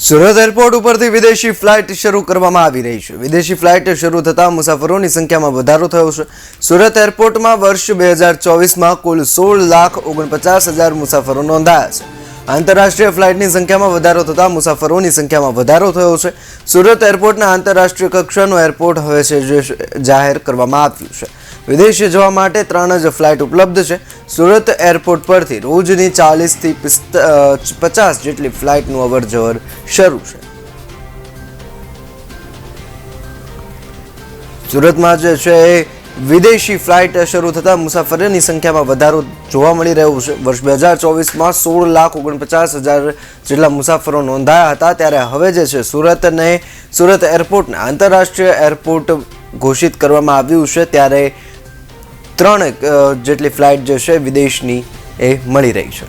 Surat airport ઉપરથી વિદેશી flight શરૂ કરવામાં આવી રહી છે. વિદેશી ફ્લાઇટ શરૂ થતાં મુસાફરોની સંખ્યામાં વધારો થયો છે. સુરત એરપોર્ટમાં વર્ષ બે હજાર ચોવીસમાં કુલ સોળ લાખ ઓગણપચાસ હજાર મુસાફરો નોંધાયા છે. આંતરરાષ્ટ્રીય ફ્લાઇટની સંખ્યામાં વધારો થતાં મુસાફરોની સંખ્યામાં વધારો થયો છે. સુરત એરપોર્ટના આંતરરાષ્ટ્રીય કક્ષાનું એરપોર્ટ હવે છે જાહેર કરવામાં આવ્યું છે. વિદેશ જવા માટે ત્રણ જ ફ્લાઇટ ઉપલબ્ધ છે. સુરત એરપોર્ટ પરથી રોજની ચાલીસથી પચાસ જેટલી ફ્લાઇટનું અવર જવર શરૂ છે. સુરતમાં જે છે એ વિદેશી ફ્લાઇટ શરૂ થતાં મુસાફરોની સંખ્યામાં વધારો જોવા મળી રહ્યો છે. વર્ષ બે હજાર ચોવીસમાં સોળ લાખ ઓગણપચાસ હજાર જેટલા મુસાફરો નોંધાયા હતા. ત્યારે હવે જે છે સુરતને, સુરત એરપોર્ટને આંતરરાષ્ટ્રીય એરપોર્ટ ઘોષિત કરવામાં આવ્યું છે. ત્યારે ત્રણ જેટલી ફ્લાઇટ જે છે વિદેશની એ મળી રહી છે.